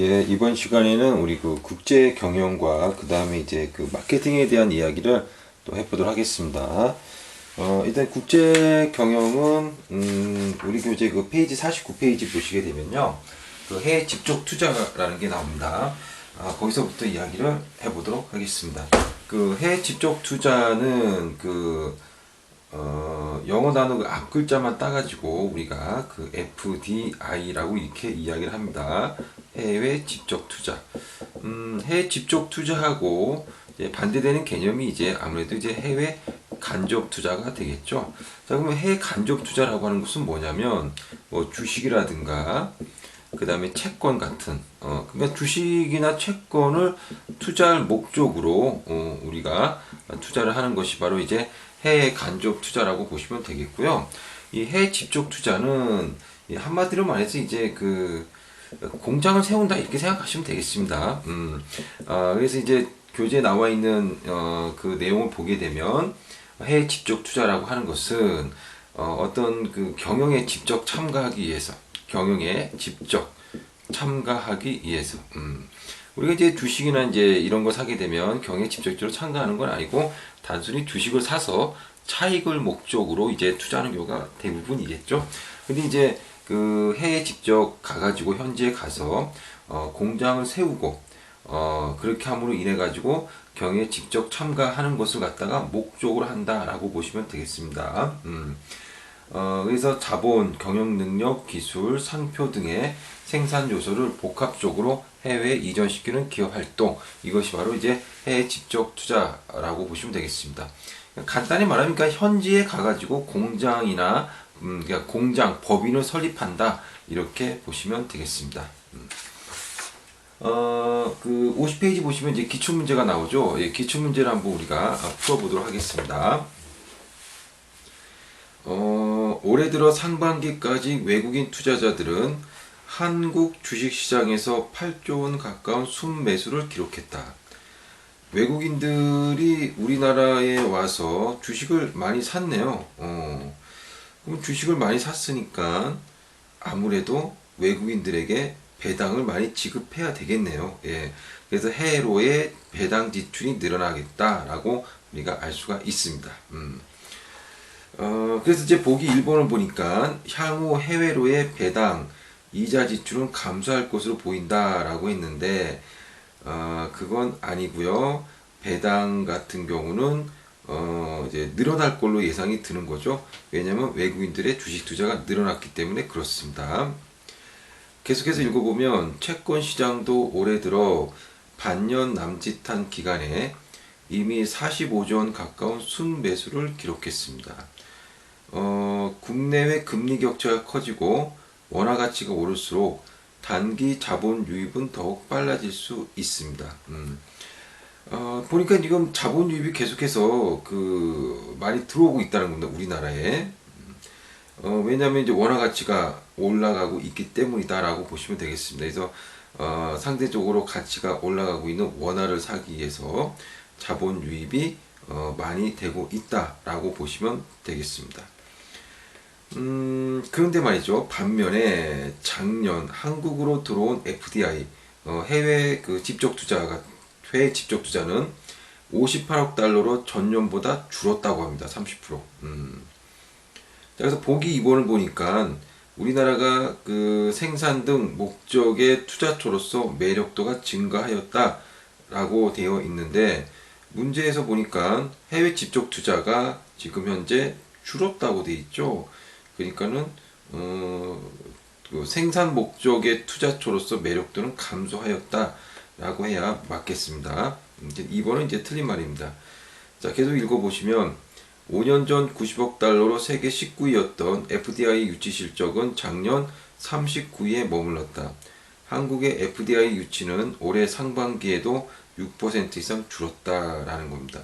예, 이번 시간에는 우리 그 국제 경영과 그 다음에 이제 그 마케팅에 대한 이야기를 또 해보도록 하겠습니다. 어, 일단 국제 경영은, 음, 우리 교재 그 페이지 49페이지 보시게 되면요. 그 해외 직접 투자라는 게 나옵니다. 아, 거기서부터 이야기를 해보도록 하겠습니다. 그 해외 직접 투자는 그, 어, 영어 단어 그 앞 글자만 따가지고 우리가 그 FDI라고 이렇게 이야기를 합니다. 해외 직접 투자. 음, 해외 직접 투자하고 반대되는 개념이 이제 아무래도 이제 해외 간접 투자가 되겠죠. 자, 그러면 해외 간접 투자라고 하는 것은 뭐냐면 뭐 주식이라든가 그 다음에 채권 같은 어 그러니까 주식이나 채권을 투자할 목적으로 어, 우리가 투자를 하는 것이 바로 이제 해외 간접 투자라고 보시면 되겠고요. 이 해외 직접 투자는 이 한마디로 말해서 이제 그 공장을 세운다 이렇게 생각하시면 되겠습니다. 음, 아, 그래서 이제 교재에 나와 있는 어, 그 내용을 보게 되면 해외 직접 투자라고 하는 것은 어, 어떤 그 경영에 직접 참가하기 위해서 경영에 직접 참가하기 위해서 음. 우리가 이제 주식이나 이제 이런 거 사게 되면 경영에 직접적으로 참가하는 건 아니고 단순히 주식을 사서 차익을 목적으로 이제 투자하는 경우가 대부분이겠죠. 근데 이제 그 해외 직접 가가지고 현지에 가서 어, 공장을 세우고 어, 그렇게 함으로 인해 가지고 경에 직접 참가하는 것을 갖다가 목적으로 한다라고 보시면 되겠습니다. 음. 어, 그래서 자본, 경영 능력, 기술, 상표 등의 생산 요소를 복합적으로 해외에 이전시키는 기업 활동 이것이 바로 이제 해외 직접 투자라고 보시면 되겠습니다. 간단히 말하면 그러니까 현지에 가가지고 공장이나 음, 그러니까 공장 법인을 설립한다 이렇게 보시면 되겠습니다. 음. 어, 그 50페이지 보시면 이제 기출 문제가 나오죠. 예, 기출 문제를 한번 우리가 풀어보도록 하겠습니다. 어, 올해 들어 상반기까지 외국인 투자자들은 한국 주식시장에서 8조 원 가까운 순매수를 기록했다. 외국인들이 우리나라에 와서 주식을 많이 샀네요. 어, 그럼 주식을 많이 샀으니까 아무래도 외국인들에게 배당을 많이 지급해야 되겠네요. 예. 그래서 해로의 배당 지출이 늘어나겠다라고 우리가 알 수가 있습니다. 음. 어, 그래서 이제 보기 1번을 보니까 향후 해외로의 배당, 이자 지출은 감소할 것으로 보인다라고 했는데, 어, 그건 아니고요 배당 같은 경우는 어, 이제 늘어날 걸로 예상이 드는 거죠. 왜냐하면 외국인들의 주식 투자가 늘어났기 때문에 그렇습니다. 계속해서 읽어보면 채권 시장도 올해 들어 반년 남짓한 기간에 이미 45조 원 가까운 순매수를 기록했습니다. 어, 국내외 금리 격차가 커지고 원화 가치가 오를수록 단기 자본 유입은 더욱 빨라질 수 있습니다. 음. 어, 보니까 지금 자본 유입이 계속해서 그 많이 들어오고 있다는 겁니다. 우리나라에. 어, 왜냐하면 이제 원화 가치가 올라가고 있기 때문이다라고 보시면 되겠습니다. 그래서 어, 상대적으로 가치가 올라가고 있는 원화를 사기 위해서 자본 유입이 어, 많이 되고 있다라고 보시면 되겠습니다. 음, 그런데 말이죠. 반면에 작년 한국으로 들어온 FDI 어, 해외 그 직접 투자가 해외 직접 투자는 58억 달러로 전년보다 줄었다고 합니다. 30%. 음. 그래서 보기 2번을 보니까 우리나라가 그 생산 등 목적의 투자처로서 매력도가 증가하였다라고 되어 있는데 문제에서 보니까 해외 직접 투자가 지금 현재 줄었다고 되어 있죠. 그러니까는 어, 그 생산 목적의 투자처로서 매력도는 감소하였다 라고 해야 맞겠습니다. 이제 2번은 이제 틀린 말입니다. 자, 계속 읽어보시면 5년 전 90억 달러로 세계 19위였던 FDI 유치 실적은 작년 39위에 머물렀다. 한국의 FDI 유치는 올해 상반기에도 6% 이상 줄었다라는 겁니다.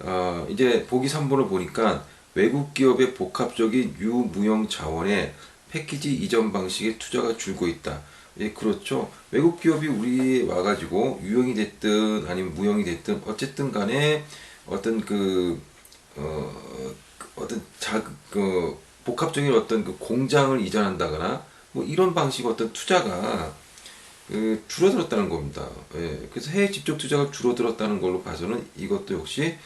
어, 이제 보기 3번을 보니까 외국 기업의 복합적인 유무형 자원에 패키지 이전 방식의 투자가 줄고 있다. 예, 그렇죠. 외국 기업이 우리에 와가지고 유형이 됐든 아니면 무형이 됐든 어쨌든 간에 어떤 그, 어, 어떤 자, 그, 복합적인 어떤 그 공장을 이전한다거나 뭐 이런 방식 어떤 투자가 그 줄어들었다는 겁니다. 예, 그래서 해외 직접 투자가 줄어들었다는 걸로 봐서는 이것도 역시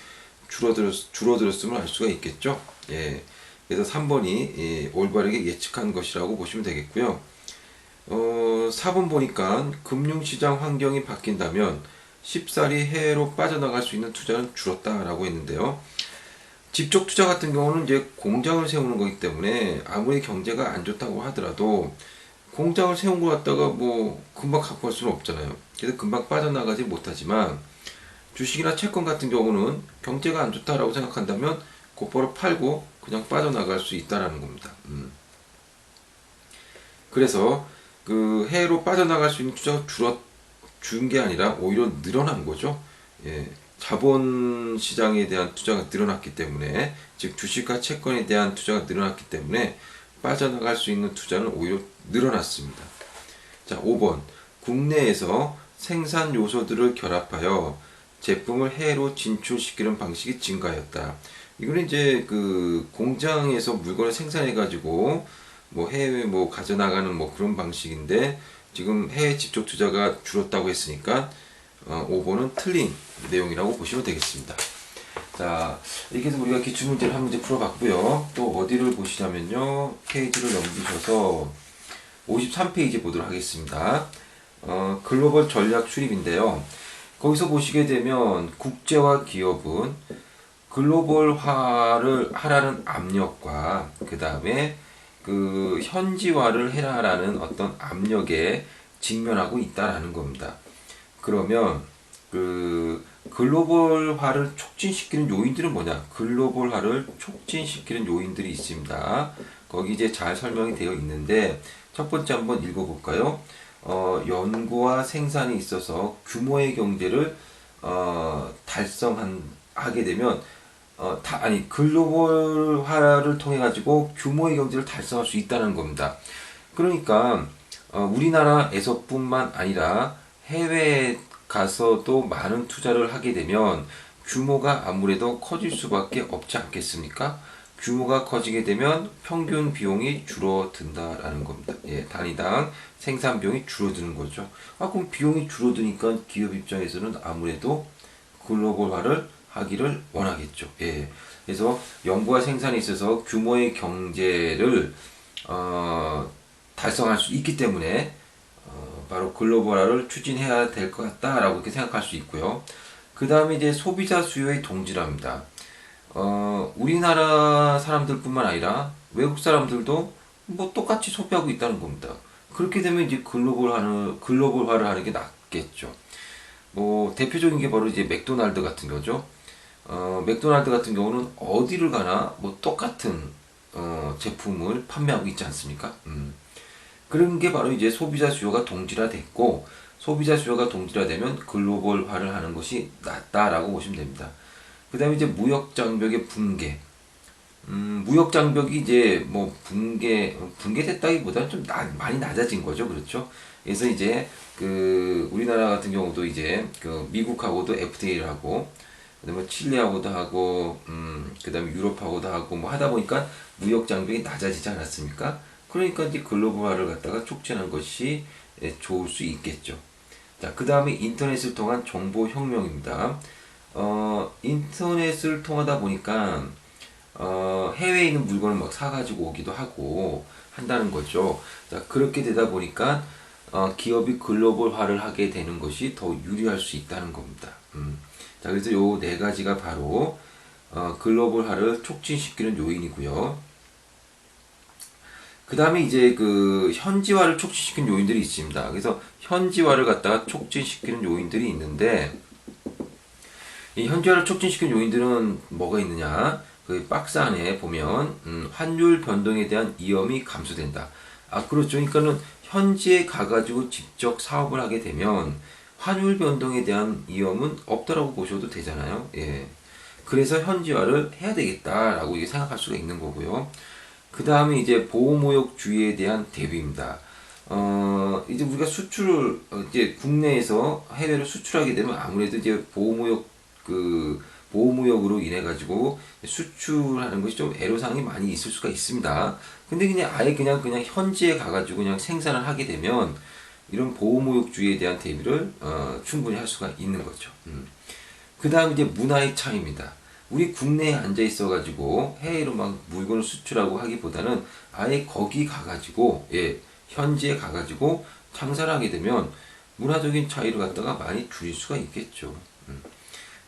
줄어들었, 줄어들었음을 알 수가 있겠죠. 예, 그래서 3번이 예, 올바르게 예측한 것이라고 보시면 되겠고요. 어, 4번 보니까 금융시장 환경이 바뀐다면 쉽사리 해외로 빠져나갈 수 있는 투자는 줄었다라고 했는데요. 직접 투자 같은 경우는 이제 공장을 세우는 거기 때문에 아무리 경제가 안 좋다고 하더라도 공장을 세운 거 갖다가 뭐 금방 갖고 갈 수는 없잖아요. 그래서 금방 빠져나가지 못하지만 주식이나 채권 같은 경우는 경제가 안 좋다라고 생각한다면 곧바로 팔고 그냥 빠져나갈 수 있다라는 겁니다. 음. 그래서 그 해외로 빠져나갈 수 있는 투자가 줄었 준게 아니라 오히려 늘어난 거죠. 예. 자본 시장에 대한 투자가 늘어났기 때문에 즉 주식과 채권에 대한 투자가 늘어났기 때문에 빠져나갈 수 있는 투자는 오히려 늘어났습니다. 자, 5번. 국내에서 생산 요소들을 결합하여 제품을 해외로 진출시키는 방식이 증가하였다. 이거는 이제 그 공장에서 물건을 생산해 가지고 뭐 해외 뭐 가져나가는 뭐 그런 방식인데 지금 해외 직접 투자가 줄었다고 했으니까 어, 5번은 틀린 내용이라고 보시면 되겠습니다. 자, 이렇게 해서 우리가 기출문제를 한 문제 풀어봤고요. 또 어디를 보시냐면요. 페이지를 넘기셔서 53페이지 보도록 하겠습니다. 어, 글로벌 전략 수립인데요. 거기서 보시게 되면 국제화 기업은 글로벌화를 하라는 압력과 그 다음에 그 현지화를 해라라는 어떤 압력에 직면하고 있다라는 겁니다. 그러면 그 글로벌화를 촉진시키는 요인들은 뭐냐? 글로벌화를 촉진시키는 요인들이 있습니다. 거기 이제 잘 설명이 되어 있는데 첫 번째 한번 읽어볼까요? 어, 연구와 생산이 있어서 규모의 경제를 어, 달성하게 되면 어, 다, 아니 글로벌화를 통해 가지고 규모의 경제를 달성할 수 있다는 겁니다. 그러니까 어, 우리나라에서뿐만 아니라 해외 가서도 많은 투자를 하게 되면 규모가 아무래도 커질 수밖에 없지 않겠습니까? 규모가 커지게 되면 평균 비용이 줄어든다라는 겁니다. 예, 단위당 생산 비용이 줄어드는 거죠. 아, 그럼 비용이 줄어드니까 기업 입장에서는 아무래도 글로벌화를 하기를 원하겠죠. 예. 그래서 연구와 생산에 있어서 규모의 경제를 어, 달성할 수 있기 때문에 어, 바로 글로벌화를 추진해야 될 것 같다라고 이렇게 생각할 수 있고요. 그 다음에 이제 소비자 수요의 동질합니다. 어, 우리나라 사람들뿐만 아니라 외국 사람들도 뭐 똑같이 소비하고 있다는 겁니다. 그렇게 되면 이제 글로벌화는 글로벌화를 하는 게 낫겠죠. 뭐 대표적인 게 바로 이제 맥도날드 같은 거죠. 어, 맥도날드 같은 경우는 어디를 가나 뭐 똑같은 어, 제품을 판매하고 있지 않습니까? 음. 그런 게 바로 이제 소비자 수요가 동질화됐고 소비자 수요가 동질화되면 글로벌화를 하는 것이 낫다라고 보시면 됩니다. 그 다음에 이제 무역 장벽의 붕괴. 음, 무역 장벽이 이제 뭐 붕괴, 붕괴됐다기보다는 좀 나, 많이 낮아진 거죠. 그렇죠. 그래서 이제 그 우리나라 같은 경우도 이제 그 미국하고도 FTA를 하고 그다음에 칠레하고도 하고 음 그다음에 유럽하고도 하고 뭐 하다 보니까 무역 장벽이 낮아지지 않았습니까? 그러니까 이제 글로벌화를 갖다가 촉진한 것이 예, 좋을 수 있겠죠. 자, 그 다음에 인터넷을 통한 정보 혁명입니다. 어, 인터넷을 통하다 보니까 어, 해외에 있는 물건을 막 사가지고 오기도 하고 한다는 거죠. 자, 그렇게 되다 보니까 어, 기업이 글로벌화를 하게 되는 것이 더 유리할 수 있다는 겁니다. 음. 자, 그래서 요 네 가지가 바로 어, 글로벌화를 촉진시키는 요인이고요. 그 다음에 이제 그 현지화를 촉진시키는 요인들이 있습니다. 그래서 현지화를 갖다가 촉진시키는 요인들이 있는데 이 현지화를 촉진시키는 요인들은 뭐가 있느냐? 그 박스 안에 보면 음, 환율 변동에 대한 위험이 감소된다. 아 그렇죠. 그러니까는 현지에 가가지고 직접 사업을 하게 되면 환율 변동에 대한 위험은 없다라고 보셔도 되잖아요. 예. 그래서 현지화를 해야 되겠다라고 이게 생각할 수가 있는 거고요. 그 다음에 이제 보호무역주의에 대한 대비입니다. 어, 이제 우리가 수출을, 어, 이제 국내에서 해외로 수출하게 되면 아무래도 이제 보호무역, 그, 보호무역으로 인해 가지고 수출하는 것이 좀 애로사항이 많이 있을 수가 있습니다. 근데 그냥 아예 그냥 그냥 현지에 가가지고 그냥 생산을 하게 되면 이런 보호무역주의에 대한 대비를 어, 충분히 할 수가 있는 거죠. 음. 그 다음 이제 문화의 차이입니다. 우리 국내에 앉아 있어가지고 해외로 막 물건을 수출하고 하기보다는 아예 거기 가가지고 예 현지에 가가지고 장사를 하게 되면 문화적인 차이를 갖다가 많이 줄일 수가 있겠죠. 음.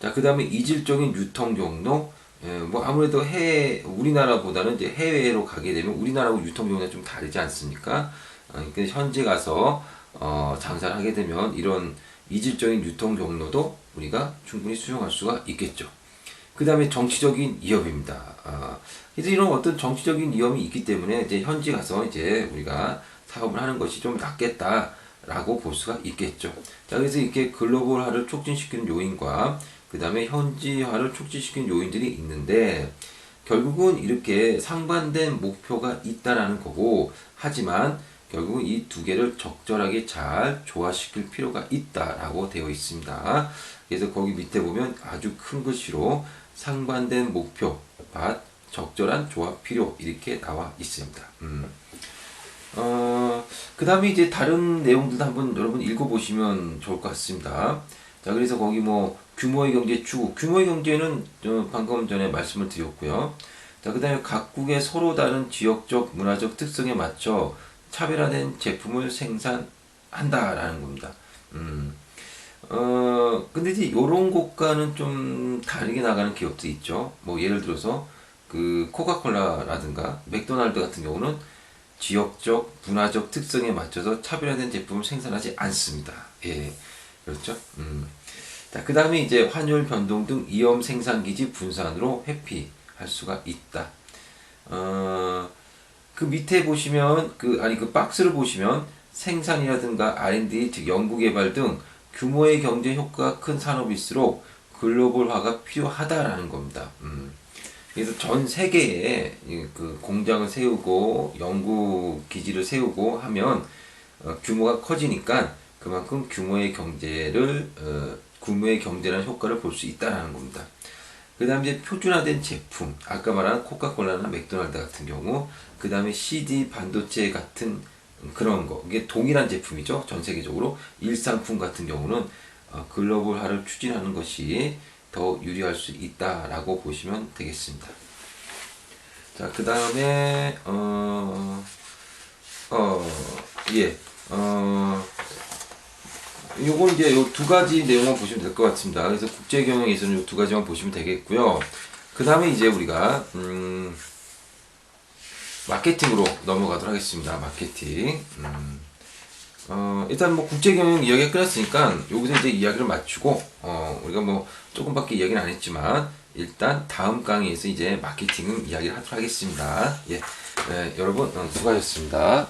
자, 그 다음에 이질적인 유통 경로, 예, 뭐 아무래도 해외, 우리나라보다는 이제 해외로 가게 되면 우리나라하고 유통 경로가 좀 다르지 않습니까? 어, 그러니까 현지 가서 어, 장사를 하게 되면 이런 이질적인 유통 경로도 우리가 충분히 수용할 수가 있겠죠. 그 다음에 정치적인 위협입니다. 아, 그래서 이런 어떤 정치적인 위험이 있기 때문에 이제 현지 가서 이제 우리가 사업을 하는 것이 좀 낫겠다라고 볼 수가 있겠죠. 자, 그래서 이렇게 글로벌화를 촉진시키는 요인과 그 다음에 현지화를 촉진시키는 요인들이 있는데 결국은 이렇게 상반된 목표가 있다라는 거고 하지만 결국은 이두 개를 적절하게 잘 조화시킬 필요가 있다라고 되어 있습니다. 그래서 거기 밑에 보면 아주 큰 글씨로 상반된 목표, 밭, 적절한 조합 필요 이렇게 나와 있습니다. 음. 어, 그 다음에 이제 다른 내용들도 한번 여러분 읽어보시면 좋을 것 같습니다. 자, 그래서 거기 뭐 규모의 경제 추구, 규모의 경제는 어, 방금 전에 말씀을 드렸고요. 자, 그 다음에 각국의 서로 다른 지역적, 문화적 특성에 맞춰 차별화된 제품을 생산한다라는 겁니다. 음. 어, 근데 이제 요런 곳과는 좀 다르게 나가는 기업도 있죠. 뭐 예를 들어서 그 코카콜라라든가 맥도날드 같은 경우는 지역적, 문화적 특성에 맞춰서 차별화된 제품을 생산하지 않습니다. 예. 그렇죠? 음. 자, 그 다음에 이제 환율 변동 등 이염 생산 기지 분산으로 회피할 수가 있다. 어, 그 밑에 보시면, 그, 아니, 그 박스를 보시면 생산이라든가 R&D, 즉 연구개발 등 규모의 경제 효과가 큰 산업일수록 글로벌화가 필요하다라는 겁니다. 음. 그래서 전 세계에 이그 공장을 세우고 연구 기지를 세우고 하면 어, 규모가 커지니까 그만큼 규모의 경제를 어, 규모의 경제라는 효과를 볼 수 있다라는 겁니다. 그 다음에 표준화된 제품, 아까 말한 코카콜라나 맥도날드 같은 경우, 그 다음에 CD, 반도체 같은 그런 거, 이게 동일한 제품이죠. 전 세계적으로. 일상품 같은 경우는 어, 글로벌화를 추진하는 것이 더 유리할 수 있다라고 보시면 되겠습니다. 자, 그 다음에, 어, 어, 예, 어, 요건 이제 요 두 가지 내용만 보시면 될 것 같습니다. 그래서 국제 경영에서는 요 두 가지만 보시면 되겠고요. 그 다음에 이제 우리가 음, 마케팅으로 넘어가도록 하겠습니다. 마케팅. 음, 어, 일단 뭐 국제 경영 이야기가 끝났으니까 여기서 이제 이야기를 마치고 어, 우리가 뭐 조금밖에 이야기는 안 했지만 일단 다음 강의에서 이제 마케팅 이야기를 하도록 하겠습니다. 예, 예, 여러분 어, 수고하셨습니다.